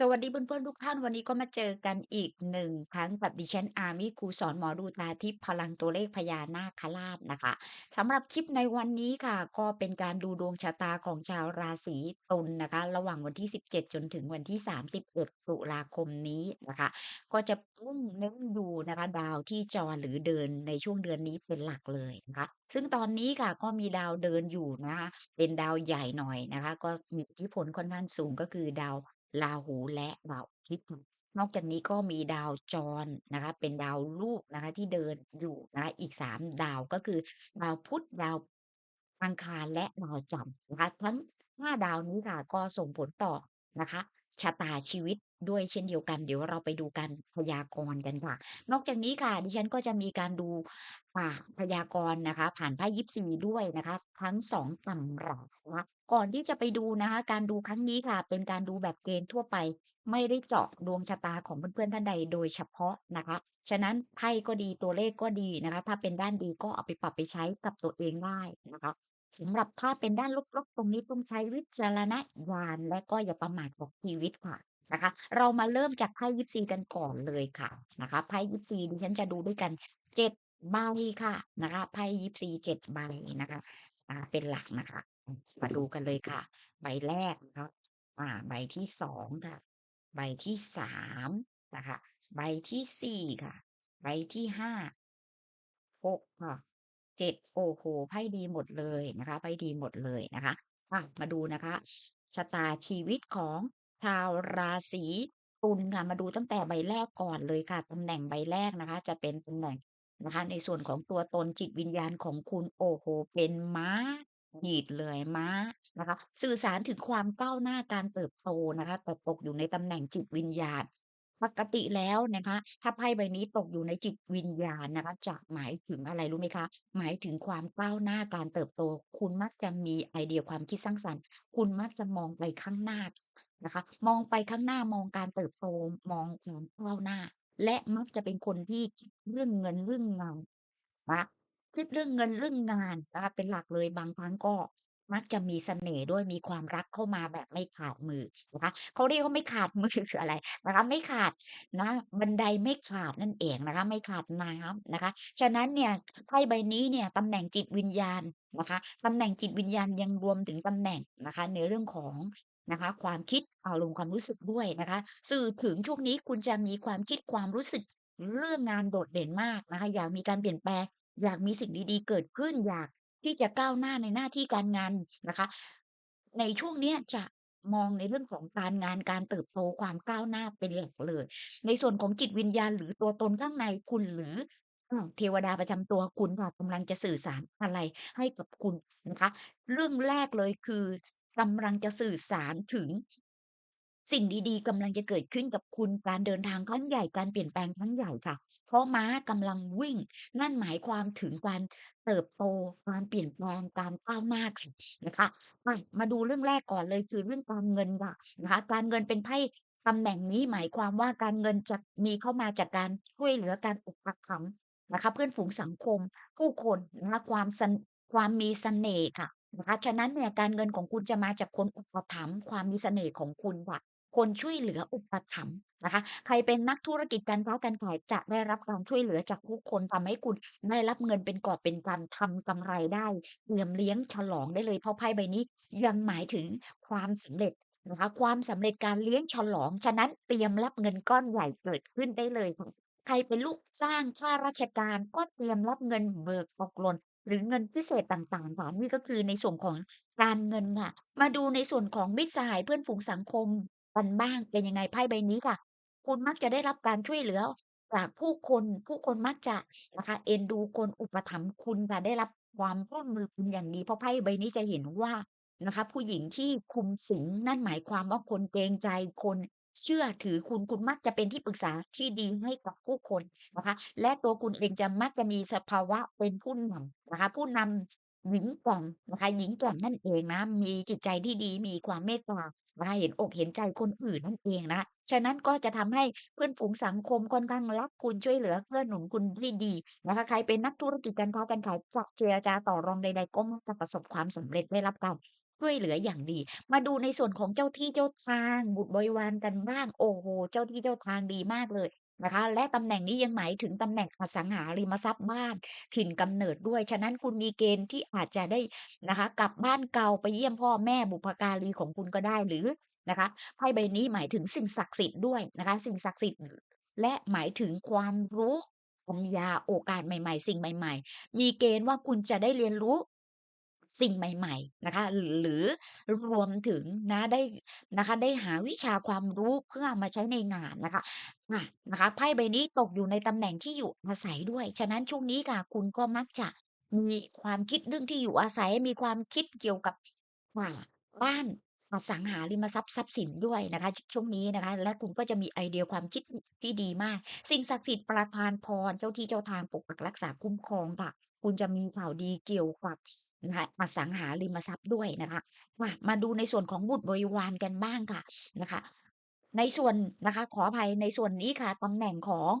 สวัสดีเพื่อนๆทุกท่านวันนี้ก็มาเจอกันอีกหนึ่งครั้งกับดิฉันอาร์มี่ครูสอนหมอดูตาทิพย์พลังตัวเลขพญานาคราชนะคะสำหรับคลิปในวันนี้ค่ะ ก็เป็นการดูดวงชะตาของชาวราศีตุลนะคะ ระหว่างวันที่ 17 จนถึงวันที่ 31ตุลาคมนี้นะคะ ก็จะมุ่งเน้นดูนะคะดาวที่จรหรือเดินในช่วงเดือนนี้เป็นหลักเลยนะคะซึ่งตอนนี้ค่ะก็มีดาวเดินอยู่นะคะเป็นดาวใหญ่หน่อยนะคะ ก็มีอิทธิพลค่อนข้างสูงก็คือดาว ราหูและดาวอาทิตย์ นอกจากนี้ก็มีดาวจรนะคะ เป็นดาวลูกนะคะ ที่เดินอยู่นะคะ อีก 3 ดาว ก็คือดาวพุธ ดาว อังคาร และดาวจันทร์นะคะ ทั้ง 5 ดาวนี้ค่ะ ก็ส่งผลต่อนะคะ ชะตาชีวิตด้วยเช่นเดียวกัน เดี๋ยวเราไปดูการพยากรณ์กันค่ะ นอกจากนี้ค่ะ ดิฉันก็จะมีการดู อ่า พยากรณ์นะคะ ผ่านไพ่ยิปซีด้วยนะคะ ทั้ง 2 ตำรานะคะ ก่อนที่จะไปดูนะคะ การดูครั้งนี้ค่ะ เป็นการดูแบบเกณฑ์ทั่วไป ไม่ได้เจาะดวงชะตาของเพื่อนๆท่านใดโดยเฉพาะนะคะ ฉะนั้นไพ่ก็ดีตัวเลขก็ดีนะคะ ถ้าเป็นด้านดีก็เอาไปปรับไปใช้กับตัวเองได้นะคะสำหรับถ้าเป็นด้านลบๆตรงนี้ต้องใช้วิจารณญาณและก็อย่าประมาทกับชีวิตค่ะนะคะ เรามาเริ่มจากไพ่ยิปซีกันก่อนเลยค่ะนะคะไพ่ยิปซีดิฉันจะดูด้วยกันเจ็ดใบค่ะนะคะไพ่ยิปซีเจ็ดใบนะคะ อ่าเป็นหลักนะคะ มาดูกันเลยค่ะ ใบแรกนะครับอ่า ใบที่สองค่ะ ใบที่สามนะคะ ใบที่สี่ค่ะ ใบที่ห้าหกค่ะเจ็ดโอ้โหไพ่ดีหมดเลยนะคะไพ่ดีหมดเลยนะคะอะมาดูนะคะชะตาชีวิตของชาวราศีตุลค่ะมาดูตั้งแต่ใบแรกก่อนเลยค่ะตำแหน่งใบแรกนะคะ จะเป็นตำแหน่งนะคะ ในส่วนของตัวตนจิตวิญญาณของคุณโอ้โหเป็นม้า ดีดเลยม้านะคะ สื่อสารถึงความก้าวหน้าการเติบโตนะคะแต่ตกอยู่ในตำแหน่งจิตวิญญาณปกติแล้วนะคะ ถ้าไพ่ใบนี้ตกอยู่ในจิตวิญญาณนะคะ จะหมายถึงอะไรรู้ไหมคะ หมายถึงความก้าวหน้าการเติบโต คุณมักจะมีไอเดียความคิดสร้างสรรค์ คุณมักจะมองไปข้างหน้านะคะ มองไปข้างหน้ามองการเติบโตมองความก้าวหน้า และมักจะเป็นคนที่เรื่องเงินเรื่องงานนะ คิดเรื่องเงิน เรื่องงานนะคะเป็นหลักเลย บางครั้งก็มักจะมีเสน่ห์ด้วย มีความรักเข้ามาแบบไม่ขาดมือนะคะ เขาเรียกว่า ไม่ขาด มือ คืออะไรนะคะ ไม่ขาดนะ บันไดไม่ขาดนั่นเองนะคะ ไม่ขาดน้ำนะคะ ฉะนั้นเนี่ย ไพ่ใบนี้เนี่ยตำแหน่งจิตวิญญาณนะคะ ตำแหน่งจิตวิญญาณยังรวมถึงตำแหน่งนะคะ ในเรื่องของนะคะ ความคิด อารมณ์ความรู้สึกด้วยนะคะ สื่อถึงช่วงนี้คุณจะมีความคิด ความรู้สึก เรื่องงานโดดเด่นมากนะคะ อยากมีการเปลี่ยนแปลง อยากมีสิ่งดีๆ เกิดขึ้นอยากที่จะก้าวหน้าในหน้าที่การงานนะคะ ในช่วงเนี้ยจะมองในเรื่องของการงานการเติบโตความก้าวหน้าเป็นหลักเลย ในส่วนของจิตวิญญาณหรือตัวตนข้างในคุณหรือเทวดาประจำตัวคุณค่ะกำลังจะสื่อสารอะไรให้กับคุณนะคะ เรื่องแรกเลยคือกำลังจะสื่อสารถึง สิ่งดี ๆ กำลังจะเกิดขึ้นกับคุณ การเดินทางครั้งใหญ่ การเปลี่ยนแปลงครั้งใหญ่ค่ะ เพราะม้ากำลังวิ่ง นั่นหมายความถึงการเติบโต การเปลี่ยนแปลง การก้าวหน้าค่ะ นะคะมามาดูเรื่องแรกก่อนเลย คือเรื่องการเงินค่ะ นะคะ การเงินเป็นไพ่ ตำแหน่งนี้หมายความว่า การเงินจะมีเข้ามาจากการช่วยเหลือ การอุปถัมภ์นะคะ เพื่อนฝูง สังคม ผู้คนนะคะ ความสันความมีเสน่ห์ค่ะ นะคะ ฉะนั้นเนี่ย การเงินของคุณจะมาจากคนอุปถัมภ์ ความมีเสน่ห์ของคุณค่ะ คนช่วยเหลืออุปถัมภ์นะคะ ใครเป็นนักธุรกิจการค้าการขายจะได้รับการช่วยเหลือจากผู้คนทำให้คุณได้รับเงินเป็นกอบเป็นกำทำกำไรได้เตรียมเลี้ยงฉลองได้เลยเพราะไพ่ใบนี้ยังหมายถึงความสำเร็จนะคะความสำเร็จการเลี้ยงฉลองฉะนั้นเตรียมรับเงินก้อนใหญ่เกิดขึ้นได้เลยค่ะใครเป็นลูกจ้างข้าราชการก็เตรียมรับเงินเบิกตกหล่นหรือเงินพิเศษต่างๆค่ะนี่ก็คือในส่วนของการเงินค่ะ มาดูในส่วนของมิตรสหายเพื่อนฝูงสังคม กันบ้างเป็นยังไงไพ่ใบนี้ค่ะ คุณมักจะได้รับการช่วยเหลือจากผู้คนผู้คนมักจะนะคะ เอ็นดูคนอุปถัมภ์คุณค่ะได้รับความร่วมมือคุณอย่างดีเพราะไพ่ใบนี้จะเห็นว่านะคะ ผู้หญิงที่คุมสิงนั่นหมายความว่าคนเกรงใจคนเชื่อถือคุณคุณมักจะเป็นที่ปรึกษาที่ดีให้กับผู้คนนะคะ และตัวคุณเองจะมักจะมีสภาวะเป็นผู้นำนะคะ ผู้นำ หญิงแกร่งนะคะหญิงแกร่งนั่นเองนะ มีจิตใจที่ดีมีความเมตตาว่าเห็นอกเห็นใจคนอื่นนั่นเองนะ ฉะนั้นก็จะทำให้เพื่อนฝูงสังคมค่อนข้างรักคุณช่วยเหลือเกื้อนหนุนคุณได้ดีนะคะ ใครเป็นนักธุรกิจการค้าการขายจะเจรจาต่อรองใดๆก็มักจะประสบความสำเร็จได้รับการช่วยเหลืออย่างดี มาดูในส่วนของเจ้าที่เจ้าทางบุตรบริวารกันบ้างโอ้โฮเจ้าที่เจ้าทางดีมากเลย นะคะและตำแหน่งนี้ยังหมายถึงตำแหน่งอสังหาริมทรัพย์บ้านถิ่นกำเนิดด้วย ฉะนั้นคุณมีเกณฑ์ที่อาจจะได้นะคะกลับบ้านเก่าไปเยี่ยมพ่อแม่บุพการีของคุณก็ได้หรือนะคะไพ่ใบนี้หมายถึงสิ่งศักดิ์สิทธิ์ด้วยนะคะสิ่งศักดิ์สิทธิ์และหมายถึงความรู้ปัญญาโอกาสใหม่ ๆ สิ่งใหม่ ๆ มีเกณฑ์ว่าคุณจะได้เรียนรู้ สิ่งใหม่ๆนะคะหรือรวมถึงนะได้นะคะได้หาวิชาความรู้เพื่อมาใช้ในงานนะคะอานะคะไพ่ใบนี้ตกอยู่ในตำแหน่งที่อยู่อาศัยด้วย ฉะนั้นช่วงนี้ค่ะคุณก็มักจะมีความคิดเรื่องที่อยู่อาศัยมีความคิดเกี่ยวกับอ่าบ้านอสังหาริมทรัพย์ทรัพย์สินด้วยนะคะช่วงนี้นะคะ และคุณก็จะมีไอเดียความคิดที่ดีมาก สิ่งศักดิ์สิทธิ์ประทานพรเจ้าที่เจ้าทางปกปักรักษาคุ้มครองค่ะ คุณจะมีข่าวดีเกี่ยวกับ นะคะอสังหาริมทรัพย์ด้วยนะคะมามาดูในส่วนของบุตรบริวารกันบ้างค่ะนะคะ ในส่วนนะคะ ขออภัยในส่วนนี้ค่ะตำแหน่งของ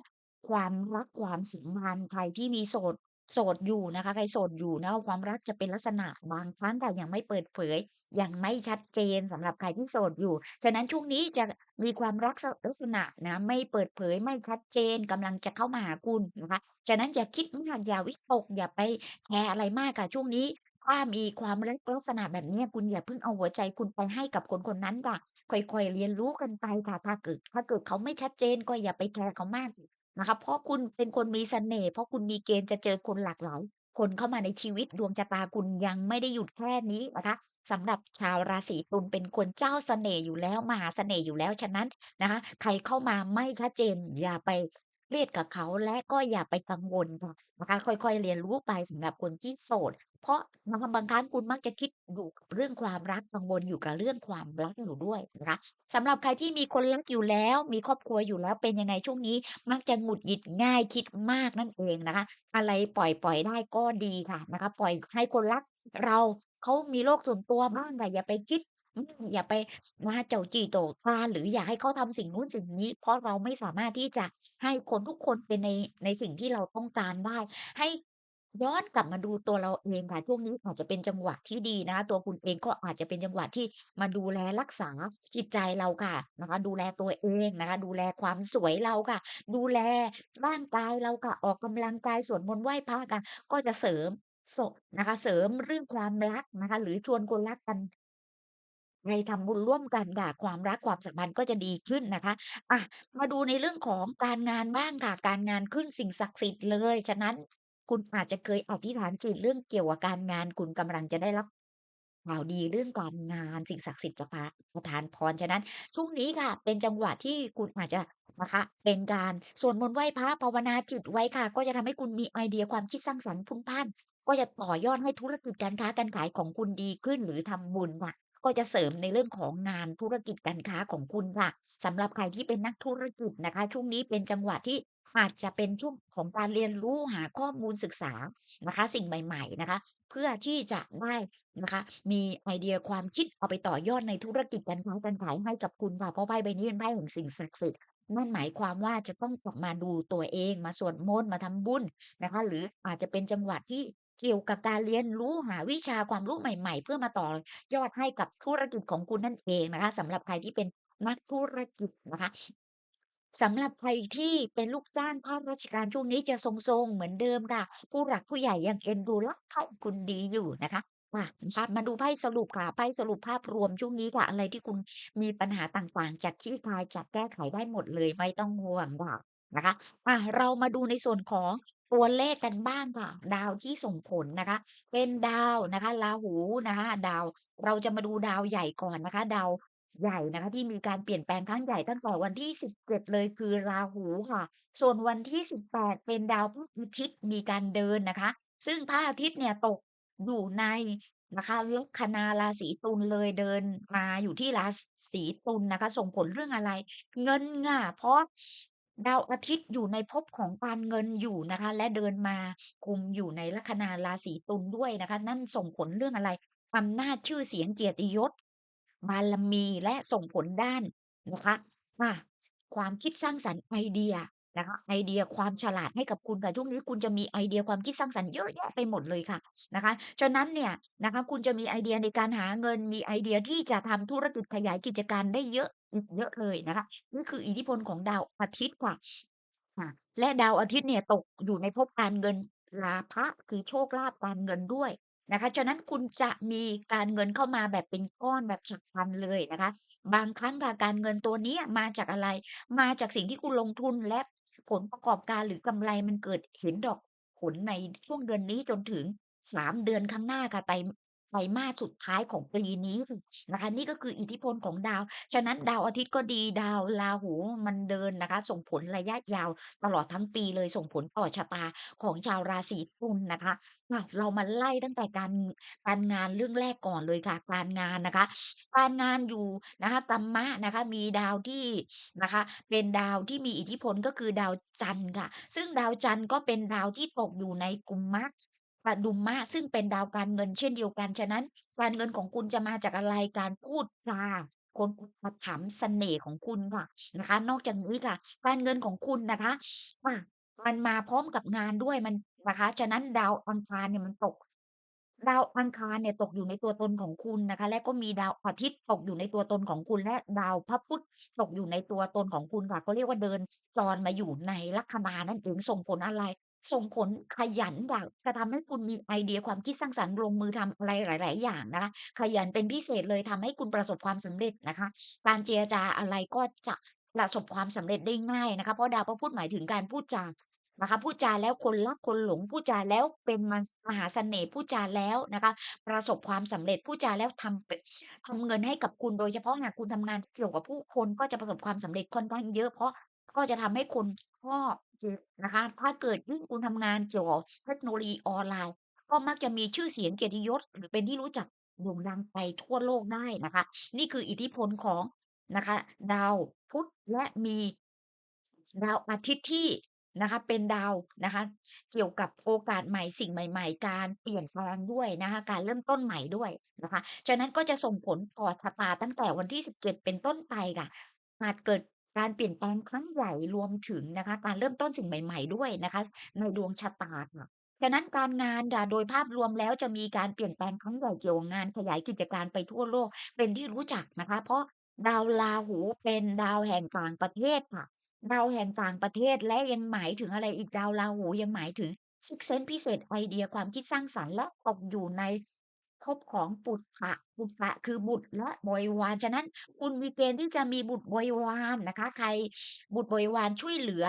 ความรักความสัมพันธ์ใครที่มีโสด โสดอยู่นะคะ ใครโสดอยู่นะความรักจะเป็นลักษณะบางครั้งค่ยังไม่เปิดเผย ยังไม่ชัดเจนสำหรับใครที่โสดอยู่ ฉะนั้นช่วงนี้จะมีความรักลักษณะนะไม่เปิดเผยไม่ชัดเจนกำลังจะเข้ามาหาคุณนะคะ ฉะนั้นอย่าคิดมากอย่าวิตกอย่าไปแคร์อะไรมากค่ะช่วงนี้ถ้ามีความรักลักษณะแบบนี้คุณอย่าเพิ่งเอาหัวใจคุณไปให้กับคนคนนั้นค่ะค่อยๆเรียนรู้กันไปค่ะถ้าเกิดถ้าเกิดเขาไม่ชัดเจนก็อย่าไปแคร์เขามาก นะคะ เพราะคุณเป็นคนมีเสน่ห์ เพราะคุณมีเกณฑ์จะเจอคนหลากหลาย คนเข้ามาในชีวิต ดวงชะตาคุณยังไม่ได้หยุดแค่นี้นะคะ สำหรับชาวราศีตุลเป็นคนเจ้าเสน่ห์อยู่แล้ว มหาเสน่ห์อยู่แล้ว ฉะนั้นนะคะ ใครเข้ามาไม่ชัดเจนอย่าไปเครียดกับเขา และก็อย่าไปกังวลค่ะนะคะ ค่อย ๆ เรียนรู้ไปสำหรับคนที่โสด เพราะบางครั้งคุณมักจะคิดอยู่กับเรื่องความรักกังวลอยู่กับเรื่องความรักอยู่ด้วยนะคะสำหรับใครที่มีคนรักอยู่แล้ว มีครอบครัวอยู่แล้วเป็นยังไงช่วงนี้ มักจะหงุดหงิดง่ายคิดมากนั่นเองนะคะ อะไรปล่อยๆได้ก็ดีค่ะนะคะ ปล่อยให้คนรักเราเขามีโลกส่วนตัวบ้างค่อย่าไปคิดอย่าไปนะคะเจ้าจี้โจ๊กาหรืออยากให้เขาทำสิ่งนู้นสิ่งนี้ เพราะเราไม่สามารถที่จะให้คนทุกคนเป็นในในสิ่งที่เราต้องการได้ ให้ ย้อนกลับมาดูตัวเราเองค่ะ ช่วงนี้อาจจะเป็นจังหวะที่ดีนะคะ ตัวคุณเองก็อาจจะเป็นจังหวะที่มาดูแลรักษาจิตใจเราค่ะนะคะ ดูแลตัวเองนะคะ ดูแลความสวยเราค่ะ ดูแลร่างกายเราค่ะ ออกกำลังกายสวดมนต์ไหว้พระค่ะ ก็จะเสริมสะนะคะ เสริมเรื่องความรักนะคะ หรือชวนคนรักกัน ไปทำบุญร่วมกันค่ะความรักความสัมพันธ์ก็จะดีขึ้นนะคะอะมาดูในเรื่องของการงานบ้างค่ะ การงานขึ้นสิ่งศักดิ์สิทธิ์เลย ฉะนั้น คุณอาจจะเคยอธิษฐานจิตเรื่องเกี่ยวกับการงาน คุณกำลังจะได้รับข่าวดีเรื่องการงานสิ่งศักดิ์สิทธิ์จะพาประทานพรฉะนั้น ช่วงนี้ค่ะ เป็นจังหวะที่คุณอาจจะนะคะเป็นการสวดมนต์ไหว้พระภาวนาจิตไว้ค่ะ ก็จะทำให้คุณมีไอเดียความคิดสร้างสรรค์พุ่งพันก็จะต่อยอดให้ธุรกิจการค้าการขายของคุณดีขึ้นหรือทำบุญค่ะก็จะเสริมในเรื่องของงานธุรกิจการค้าของคุณค่ะสำหรับใครที่เป็นนักธุรกิจนะคะ ช่วงนี้เป็นจังหวะที่ อาจจะเป็นช่วงของการเรียนรู้หาข้อมูลศึกษานะคะ สิ่งใหม่ ๆนะคะ เพื่อที่จะได้นะคะ มีไอเดียความคิดเอาไปต่อยอดในธุรกิจการค้าการขายให้กับคุณค่ะเพราะไพ่ใบนี้เป็นไพ่แห่งสิ่งศักดิ์สิทธิ์นั่นหมายความว่าจะต้องกลับมาดูตัวเองมาสวดมนต์มาทำบุญนะคะ หรืออาจจะเป็นจังหวะที่เกี่ยวกับการเรียนรู้หาวิชาความรู้ใหม่ ๆ เพื่อมาต่อยอดให้กับธุรกิจของคุณนั่นเองนะคะสำหรับใครที่เป็นนักธุรกิจนะคะ สำหรับใครที่เป็นลูกจ้างภาคราชการช่วงนี้จะทรงๆ เหมือนเดิมค่ะ ผู้หลักผู้ใหญ่ยังเอ็นดูรักใคร่คุณดีอยู่นะคะมานะคะมาดูไพ่สรุปค่ะไพ่สรุปภาพรวมช่วงนี้ค่ะ อะไรที่คุณมีปัญหาต่างๆจะคลี่คลายจะแก้ไขได้หมดเลยไม่ต้องห่วงค่ะนะคะอะเรามาดูในส่วนของตัวเลขกันบ้างค่ะ ดาวที่ส่งผลนะคะ เป็นดาวนะคะราหูนะคะ ดาวเราจะมาดูดาวใหญ่ก่อนนะคะ ดาว ใหญ่นะคะที่มีการเปลี่ยนแปลงครั้งใหญ่ตั้งแต่วันที่ 17 เลยคือราหูค่ะ ส่วนวันที่ 18 เป็นดาวพระอาทิตย์มีการเดินนะคะ ซึ่งพระอาทิตย์เนี่ยตกอยู่ในนะคะลัคนาราศีตุลเลยเดินมาอยู่ที่ราศีตุลนะคะ ส่งผลเรื่องอะไร?เงินค่ะเพราะดาวอาทิตย์อยู่ในภพของการเงินอยู่นะคะ และเดินมากุมอยู่ในลัคนาราศีตุลด้วยนะคะ นั่นส่งผลเรื่องอะไร?อำนาจชื่อเสียงเกียรติยศ บารมีและส่งผลด้านนะคะอาความคิดสร้างสรรค์ไอเดียนะคะไอเดียความฉลาดให้กับคุณค่ะช่วงนี้คุณจะมีไอเดียความคิดสร้างสรรค์เยอะแยะไปหมดเลยค่ะนะคะฉะนั้นเนี่ยนะคะคุณจะมีไอเดียในการหาเงินมีไอเดียที่จะทำธุรกิจขยายกิจการได้เยอะเยอะเลยนะคะนี่คืออิทธิพลของดาวอาทิตย์ค่ะค่ะและดาวอาทิตย์เนี่ยตกอยู่ในภพการเงินลาภะคือโชคลาภการเงินด้วย นะคะ ฉะนั้นคุณจะมีการเงินเข้ามาแบบเป็นก้อนแบบฉับพลันเลยนะคะ บางครั้งค่ะการเงินตัวเนี้ยมาจากอะไร มาจากสิ่งที่คุณลงทุนและผลประกอบการหรือกำไรมันเกิดเห็นดอกผลในช่วงเดือนนี้จนถึง 3 เดือนข้างหน้าค่ะไตร ไตรมาสสุดท้ายของปีนี้นะคะ นี่ก็คืออิทธิพลของดาว ฉะนั้นดาวอาทิตย์ก็ดีดาวราหูมันเดินนะคะ ส่งผลระยะยาวตลอดทั้งปีเลยส่งผลต่อชะตาของชาวราศีตุลนะคะอะเรามาไล่ตั้งแต่การการงานเรื่องแรกก่อนเลยค่ะ การงานนะคะ การงานอยู่นะคะกัมมะนะคะ มีดาวที่นะคะ เป็นดาวที่มีอิทธิพลก็คือดาวจันทร์ค่ะ ซึ่งดาวจันทร์ก็เป็นดาวที่ตกอยู่ในกุมมะ ปดุมมะซึ่งเป็นดาวการเงินเช่นเดียวกัน ฉะนั้น การเงินของคุณจะมาจากอะไรการพูดจาคนอุปถัมเสน่ห์ของคุณค่ะนะคะ นอกจากนี้ค่ะ การเงินของคุณนะคะอามันมาพร้อมกับงานด้วยมันนะคะ ฉะนั้นดาวอังคารเนี่ยมันตก ดาวอังคารเนี่ยตกอยู่ในตัวตนของคุณนะคะ และก็มีดาวอาทิตย์ตกอยู่ในตัวตนของคุณ และดาวพระพุธตกอยู่ในตัวตนของคุณค่ะเขาเรียกว่าเดินจรมาอยู่ในลัคนานั่นเองส่งผลอะไร ส่งผลขยันค่ะ จะทำให้คุณมีไอเดียความคิดสร้างสรรค์ลงมือทำอะไรหลาย ๆ อย่างนะคะ ขยันเป็นพิเศษเลยทำให้คุณประสบความสำเร็จนะคะ การเจรจาอะไรก็จะประสบความสำเร็จได้ง่ายนะคะ เพราะดาวพระพุธหมายถึงการพูดจานะคะพูดจาแล้วคนรักคนหลงพูดจาแล้วเป็นมะมหาเสน่ห์พูดจาแล้วนะคะ ประสบความสำเร็จพูดจาแล้วทำปทำเงินให้กับคุณโดยเฉพาะหากคุณทำงานเกี่ยวกับผู้คนก็จะประสบความสำเร็จค่อนข้างเยอะเพราะก็จะทำให้คน ชอบจนะคะ ถ้าเกิดยิ่งคุณทำงานเกี่ยวกับเทคโนโลยีออนไลน์ ก็มักจะมีชื่อเสียงเกียรติยศ หรือเป็นที่รู้จักโด่งดังไปทั่วโลกได้นะคะ นี่คืออิทธิพลของนะคะ ดาวพุธและมีดาวอาทิตย์ที่นะคะ เป็นดาวนะคะ เกี่ยวกับโอกาสใหม่สิ่งใหม่ ๆ การเปลี่ยนแปลงด้วยนะคะ การเริ่มต้นใหม่ด้วยนะคะฉะนั้นก็จะส่งผลต่อชะตาตั้งแต่วันที่ 17 เป็นต้นไปค่ะอาจเกิด การเปลี่ยนแปลงครั้งใหญ่รวมถึงนะคะ การเริ่มต้นสิ่งใหม่ ๆ ด้วยนะคะ ในดวงชะตาค่ะฉะนั้นการงานค่ะโดยภาพรวมแล้วจะมีการเปลี่ยนแปลงครั้งใหญ่เกี่ยวกับงานขยายกิจการไปทั่วโลกเป็นที่รู้จักนะคะ เพราะดาวราหูเป็นดาวแห่งต่างประเทศค่ะดาวแห่งต่างประเทศและยังหมายถึงอะไรอีกดาวราหูยังหมายถึงซิกเซนพิเศษไอเดียความคิดสร้างสรรค์และตกอยู่ใน ภพของปุตตะปุตตะคือบุตรและบริวาร ฉะนั้นคุณมีเกณฑ์ที่จะมีบุตรบริวารนะคะ ใครบุตรบริวารช่วยเหลือ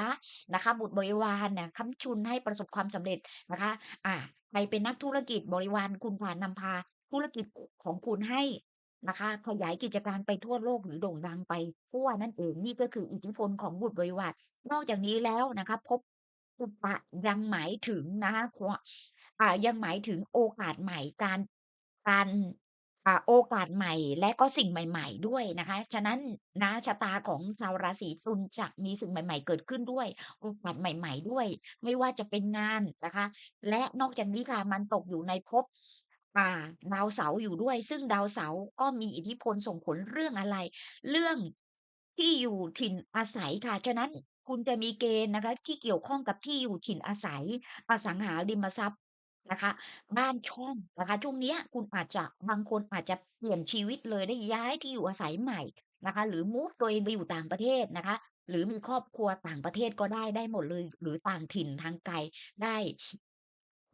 นะคะ บุตรบริวารเนี่ยค้ำจุนให้ประสบความสำเร็จนะคะ อ่าใครเป็นนักธุรกิจบริวารคุณพานนำพา ธุรกิจของคุณให้นะคะขยายกิจการไปทั่วโลกหรือโด่งดังไปทั่วนั่นเองนี่ก็คืออิทธิพลของบุตรบริวาร นอกจากนี้แล้วนะคะภพปุตตะยังหมายถึงนะคะอ่ายังหมายถึงโอกาสใหม่การ การ อ่า โอกาสใหม่ และก็สิ่งใหม่ ๆ ด้วยนะคะ ฉะนั้นนะ ชะตาของชาวราศีตุลจะมีสิ่งใหม่ ๆ เกิดขึ้นด้วย โอกาสใหม่ ๆ ด้วย ไม่ว่าจะเป็นงานนะคะ และนอกจากนี้ค่ะ มันตกอยู่ในภพ อ่า ดาวเสาร์อยู่ด้วย ซึ่งดาวเสาร์ก็มีอิทธิพลส่งผลเรื่องอะไร เรื่องที่อยู่ถิ่นอาศัยค่ะ ฉะนั้นคุณจะมีเกณฑ์นะคะที่เกี่ยวข้องกับที่อยู่ถิ่นอาศัย อสังหาริมทรัพย์ นะคะ บ้านช่องนะคะ ช่วงเนี้ยคุณอาจจะบางคนอาจจะเปลี่ยนชีวิตเลยได้ย้ายที่อยู่อาศัยใหม่นะคะ หรือมูฟตัวเองไปอยู่ต่างประเทศนะคะ หรือมีครอบครัวต่างประเทศก็ได้ได้หมดเลย หรือต่างถิ่นทางไกลได้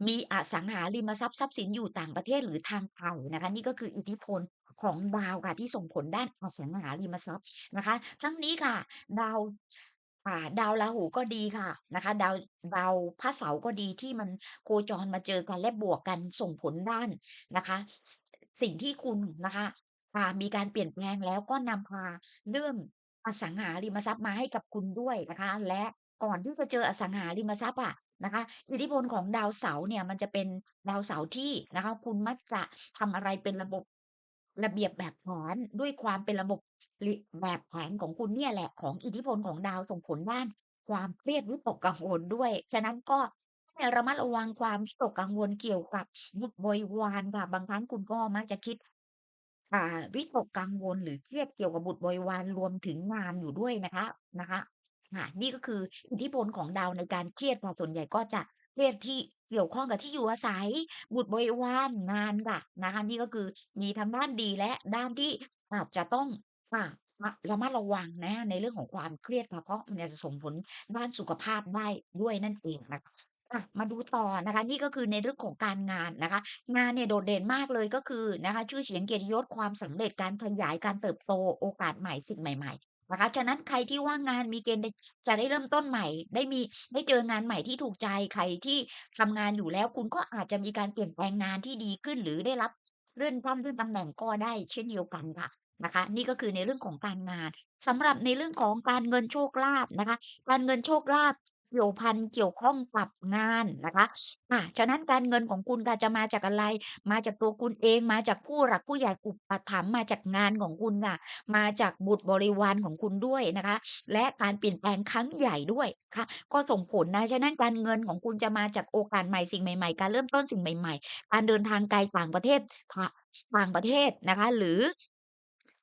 มีอสังหาริมทรัพย์ทรัพย์สินอยู่ต่างประเทศหรือทางไกลนะคะ นี่ก็คืออิทธิพลของดาวค่ะที่ส่งผลด้านอสังหาริมทรัพย์นะคะ ทั้งนี้ค่ะ ดาว อ่า ดาวราหูก็ดีค่ะนะคะ ดาว ดาวพระเสาร์ก็ดีที่มันโคจรมาเจอกันและบวกกันส่งผลด้านนะคะ ส สิ่งที่คุณนะคะอ่า มีการเปลี่ยนแปลงแล้วก็นำพาเรื่องอสังหาริมทรัพย์มาให้กับคุณด้วยนะคะ และก่อนที่จะเจออสังหาริมทรัพย์อะนะคะ อิทธิพลของดาวเสาร์เนี่ยมันจะเป็นดาวเสาร์ที่นะคะ คุณมักจะทำอะไรเป็นระบบ ระเบียบแบบแผนด้วยความเป็นระบบแบบแผนของคุณเนี่ยแหละของอิทธิพลของดาวส่งผลด้าน ความเครียดวิตกกังวลด้วย ฉะนั้นก็ให้ระมัดระวังความวิตกกังวลเกี่ยวกับบุตรบริวารค่ะบางครั้งคุณก็มักจะคิด อ่า วิตกกังวลหรือเครียดเกี่ยวกับบุตรบริวารรวมถึงงานอยู่ด้วยนะคะนะคะ ค่ะ นี่ก็คืออิทธิพลของดาวในการเครียดค่ะส่วนใหญ่ก็จะ เครียดที่เกี่ยวข้องกับที่อยู่อาศัย บุตรบริวารงานค่ะนะคะนี่ก็คือมีทั้งด้านดีและด้านที่อาจจะต้องอ่าระมัดระวังนะ ในเรื่องของความเครียดค่ะเพราะมันจะส่งผลด้านสุขภาพได้ด้วยนั่นเองนะคะอะมาดูต่อนะคะ นี่ก็คือในเรื่องของการงานนะคะ งานเนี่ยโดดเด่นมากเลยก็คือนะคะ ชื่อเสียงเกียรติยศความสำเร็จการขยายการเติบโตโอกาสใหม่สิ่งใหม่ๆ นะคะฉะนั้นใครที่ว่างงานมีเกณฑ์จะได้เริ่มต้นใหม่ ได้มีได้เจองานใหม่ที่ถูกใจใครที่ทำงานอยู่แล้ว คุณก็อาจจะมีการเปลี่ยนแปลงงานที่ดีขึ้น หรือได้รับเลื่อนขั้นเลื่อนตำแหน่งก็ได้เช่นเดียวกันค่ะนะคะ นี่ก็คือในเรื่องของการงานสำหรับในเรื่องของการเงินโชคลาภนะคะ การเงินโชคลาภ เกี่ยวพัน เกี่ยวข้องกับงานนะคะอาฉะนั้นการเงินของคุณค่ะจะมาจากอะไร มาจากตัวคุณเอง มาจากผู้หลักผู้ใหญ่อุปถัมภ์ มาจากงานของคุณค่ะ มาจากบุตรบริวารของคุณด้วยนะคะ และการเปลี่ยนแปลงครั้งใหญ่ด้วยค่ะ ก็ส่งผลนะ ฉะนั้นการเงินของคุณจะมาจากโอกาสใหม่สิ่งใหม่ๆ การเริ่มต้นสิ่งใหม่ ๆ การเดินทางไกลต่างประเทศค่ะต่างประเทศนะคะ หรือ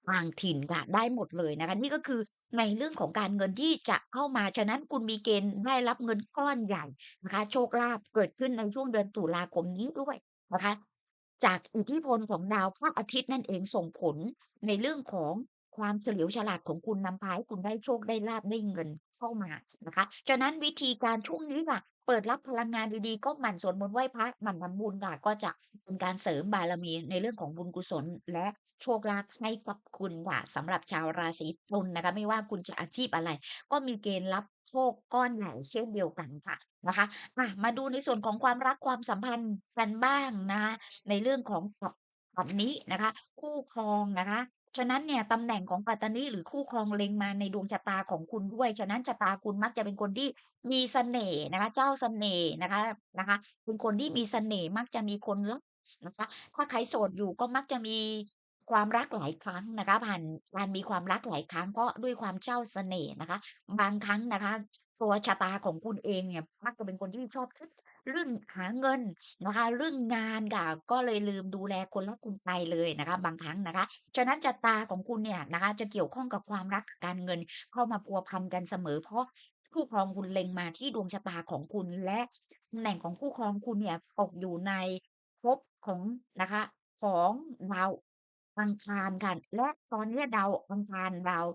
ต่างถิ่นค่ะได้หมดเลยนะคะ นี่ก็คือ ในเรื่องของการเงินที่จะเข้ามา ฉะนั้นคุณมีเกณฑ์ได้รับเงินก้อนใหญ่นะคะ โชคลาภเกิดขึ้นในช่วงเดือนตุลาคมนี้ด้วยนะคะ จากอิทธิพลของดาวพระอาทิตย์นั่นเองส่งผลในเรื่องของ ความเฉลียวฉลาดของคุณนำพาให้คุณได้โชคได้ลาภได้เงินเข้ามานะคะฉะนั้นวิธีการช่วงนี้ค่ะเปิดรับพลังงานดีๆก็หมั่นสวดมนต์ไหว้พระหมั่นทำบุญค่ะก็จะเป็นการเสริมบารมีในเรื่องของบุญกุศล และโชคลาภให้กับคุณค่ะสำหรับชาวราศีตุลนะคะ ไม่ว่าคุณจะอาชีพอะไร ก็มีเกณฑ์รับโชคก้อนใหญ่เช่นเดียวกันค่ะนะคะะมาดูในส่วนของความรักความสัมพันธ์กันบ้างนะคะในเรื่องของปัตปัตนินะคะ คู่ครองนะคะ ฉะนั้นเนี่ยตำแหน่งของปัตตานิหรือคู่ครองเล็งมาในดวงชะตาของคุณด้วย ฉะนั้นชะตาคุณมักจะเป็นคนที่มีเสน่ห์นะคะ เจ้าเสน่ห์นะคะนะคะ เป็นคนที่มีเสน่ห์มักจะมีคนรักนะคะ ถ้าใครโสดอยู่ก็มักจะมีความรักหลายครั้งนะคะ ผ่านการมีความรักหลายครั้งเพราะด้วยความเจ้าเสน่ห์นะคะ บางครั้งนะคะ ตัวชะตาของคุณเองเนี่ยมักจะเป็นคนที่ชอบคิด เรื่องหาเงินนะคะเรื่องงานค่ะก็เลยลืมดูแลคนรักคุณไปเลยนะคะ บางครั้งนะคะฉะนั้นชะตาของคุณเนี่ยนะคะ จะเกี่ยวข้องกับความรักการเงินเข้ามาพัวพันกันเสมอ เพราะคู่ครองคุณเล็งมาที่ดวงชะตาของคุณและตำแหน่งของคู่ครองคุณเนี่ยตกอยู่ในภพของนะคะ ของดาวอังคารค่ะและตอนนี้ดาวอังคารดาว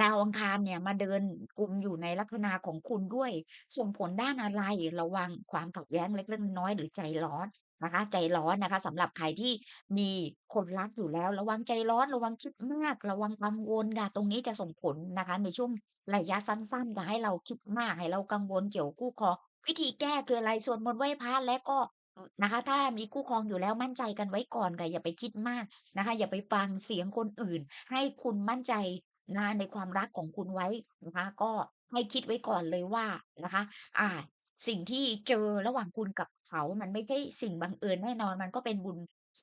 ดาวอังคารเนี่ยมาเดินกุมอยู่ในลัคนาของคุณด้วย ส่งผลด้านอะไร ระวังความขัดแย้งเล็กๆน้อยๆหรือใจร้อนนะคะ ใจร้อนนะคะสำหรับใครที่มีคนรักอยู่แล้ว ระวังใจร้อนระวังคิดมากระวังกังวลค่ะตรงนี้จะส่งผลนะคะ ในช่วงระยะสั้นๆค่ะให้เราคิดมากให้เรากังวลเกี่ยวกับคู่ครองวิธีแก้คืออะไรสวดมนต์ไหว้พระและก็นะคะ ถ้ามีคู่ครองอยู่แล้วมั่นใจกันไว้ก่อนค่ะอย่าไปคิดมากนะคะ อย่าไปฟังเสียงคนอื่น ให้คุณมั่นใจ นะในความรักของคุณไว้นะคะก็ให้คิดไว้ก่อนเลยว่านะคะ อ่า สิ่งที่เจอระหว่างคุณกับเขา มันไม่ใช่สิ่งบังเอิญแน่นอน มันก็เป็นบุญ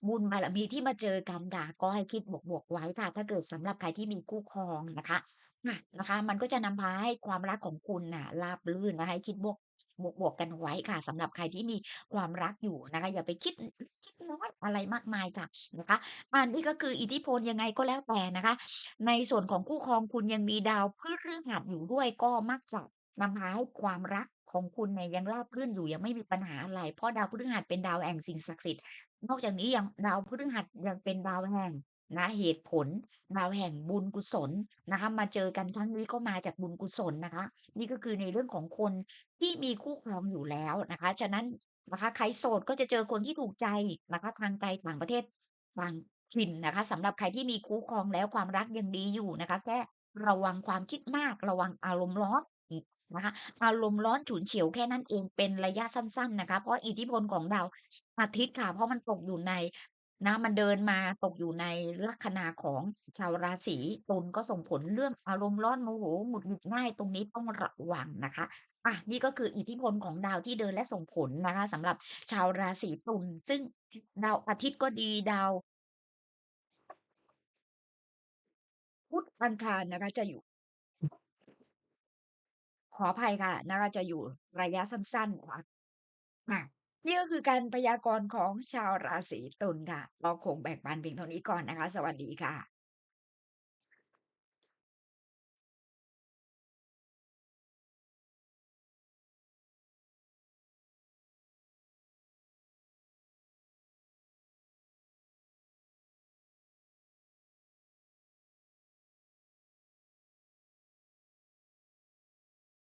บุญบารมีที่มาเจอกันค่ะ ก็ให้คิดบวก ๆ ไว้ค่ะ ถ้าเกิดสำหรับใครที่มีคู่ครองนะคะ ค่ะ นะคะ มันก็จะนำพาให้ความรักของคุณน่ะราบรื่นนะคะ ให้คิดบวก บวกๆกันไว้ค่ะสำหรับใครที่มีความรักอยู่นะคะ อย่าไปคิดคิดน้อยอะไรมากมายค่ะนะคะอานี่ก็คืออิทธิพลยังไงก็แล้วแต่นะคะ ในส่วนของคู่ครองคุณยังมีดาวพฤหัสอยู่ด้วยก็มักจะนำพาให้ความรักของคุณเนี่ยยังราบรื่นอยู่ยังไม่มีปัญหาอะไรเพราะดาวพฤหัสเป็นดาวแห่งสิ่งศักดิ์สิทธิ์นอกจากนี้ยังดาวพฤหัสยังเป็นดาวแห่ง นะเหตุผลดาแห่งบุญกุศลนะคะ มาเจอกันครั้งนี้ก็มาจากบุญกุศลนะคะ นี่ก็คือในเรื่องของคนที่มีคู่ครองอยู่แล้วนะคะ ฉะนั้นนะคะใครโสดก็จะเจอคนที่ถูกใจนะคะทางไกลต่างประเทศต่างถิ่นนะคะสำหรับใครที่มีคู่ครองแล้วความรักยังดีอยู่นะคะแค่ระวังความคิดมากระวังอารมณ์ร้อนนะคะอารมณ์ร้อนฉุนเฉียวแค่นั้นเองเป็นระยะสั้น ๆ นะคะ เพราะอิทธิพลของดาวอาทิตย์ค่ะ เพราะมันตกอยู่ใน นะมันเดินมาตกอยู่ในลัคนาของชาวราศีตุลก็ส่งผลเรื่องอารมณ์ร้อนโมโหหงุดหงิดง่ายตรงนี้ต้องระวังนะคะอะนี่ก็คืออิทธิพลของดาวที่เดินและส่งผลนะคะสำหรับชาวราศีตุลซึ่งดาวอาทิตย์ก็ดีดาว พุธอังคารนะคะจะอยู่ขออภัยค่ะนะคะจะอยู่ระยะสั้นๆค่ะค่ะ นี่ก็คือการพยากรณ์ของชาวราศีตุลค่ะ เราคงแบ่งปันเพียงเท่านี้ก่อนนะคะ สวัสดีค่ะ